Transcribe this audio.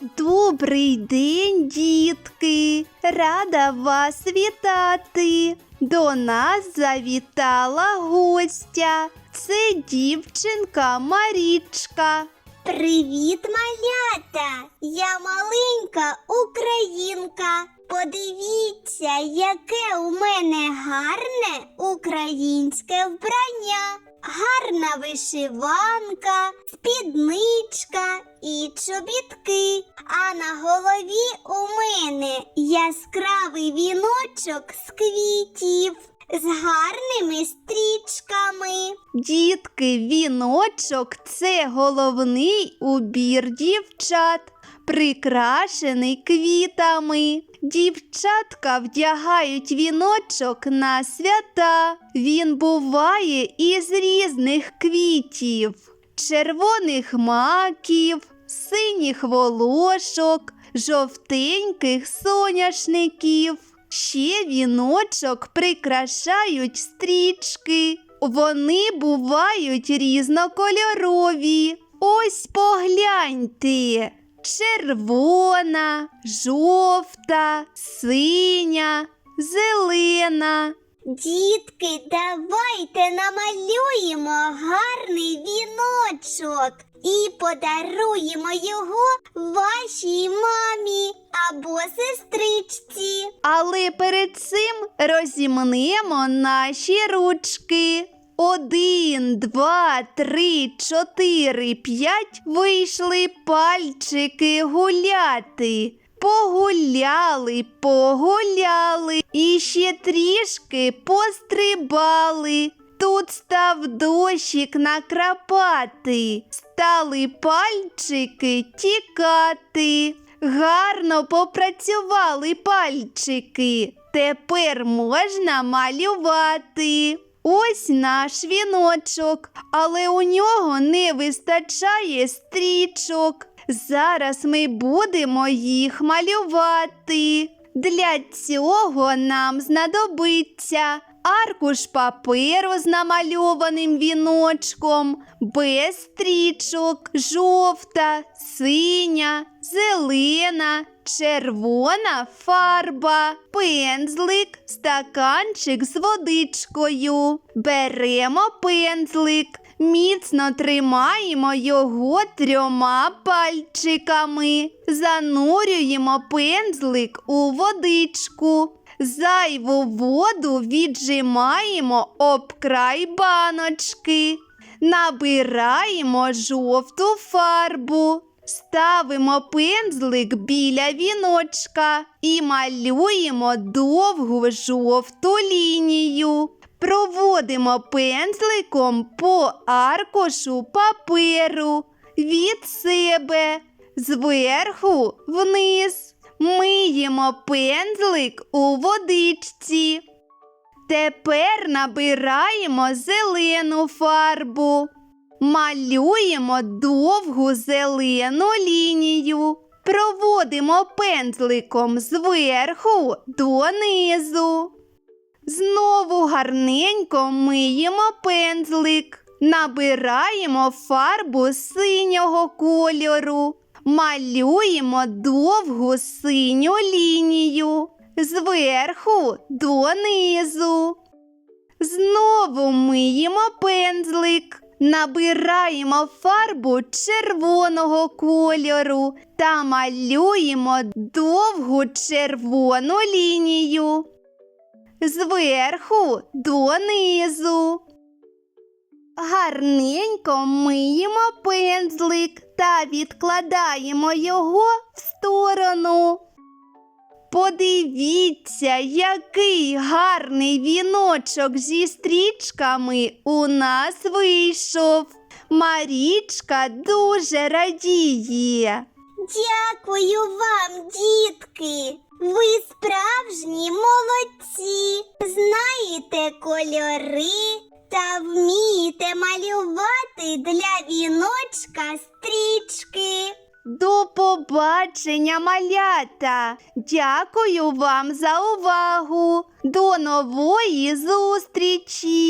Добрий день, дітки! Рада вас вітати! До нас завітала гостя. Це дівчинка Марічка. Привіт, малята! Я маленька українка. Подивіться, яке у мене гарне українське вбрання. Гарна вишиванка, спідничка і чобітки. А на голові у мене яскравий віночок з квітів з гарними стрічками. Дітки, віночок це головний убір дівчат, прикрашений квітами. Дівчатка вдягають віночок на свята. Він буває із різних квітів, червоних маків, синіх волошок, жовтеньких соняшників. Ще віночок прикрашають стрічки. Вони бувають різнокольорові. Ось погляньте. Червона, жовта, синя, зелена. Дітки, давайте намалюємо гарний віночок і подаруємо його вашій мамі або сестричці. Але перед цим розімнемо наші ручки. Один, два, три, чотири, п'ять вийшли пальчики гуляти. Погуляли, погуляли і ще трішки пострибали. Тут став дощик накрапати, стали пальчики тікати. Гарно попрацювали пальчики. Тепер можна малювати. Ось наш віночок, але у нього не вистачає стрічок. Зараз ми будемо їх малювати. Для цього нам знадобиться аркуш паперу з намальованим віночком, без стрічок, жовта, синя, зелена, червона фарба, пензлик, стаканчик з водичкою. Беремо пензлик. Міцно тримаємо його трьома пальчиками, занурюємо пензлик у водичку. Зайву воду віджимаємо об край баночки, набираємо жовту фарбу, ставимо пензлик біля віночка і малюємо довгу жовту лінію. Проводимо пензликом по аркушу паперу від себе зверху вниз. Миємо пензлик у водичці. Тепер набираємо зелену фарбу. Малюємо довгу зелену лінію. Проводимо пензликом зверху донизу. Знову гарненько миємо пензлик, набираємо фарбу синього кольору, малюємо довгу синю лінію. Зверху донизу. Знову миємо пензлик, набираємо фарбу червоного кольору та малюємо довгу червону лінію зверху донизу. Гарненько миємо пензлик та відкладаємо його в сторону. Подивіться, який гарний віночок зі стрічками у нас вийшов. Марічка дуже радіє. Дякую вам, дітки! Ви справжні молодці! Знаєте кольори та вмієте малювати для віночка стрічки. До побачення, малята! Дякую вам за увагу! До нової зустрічі!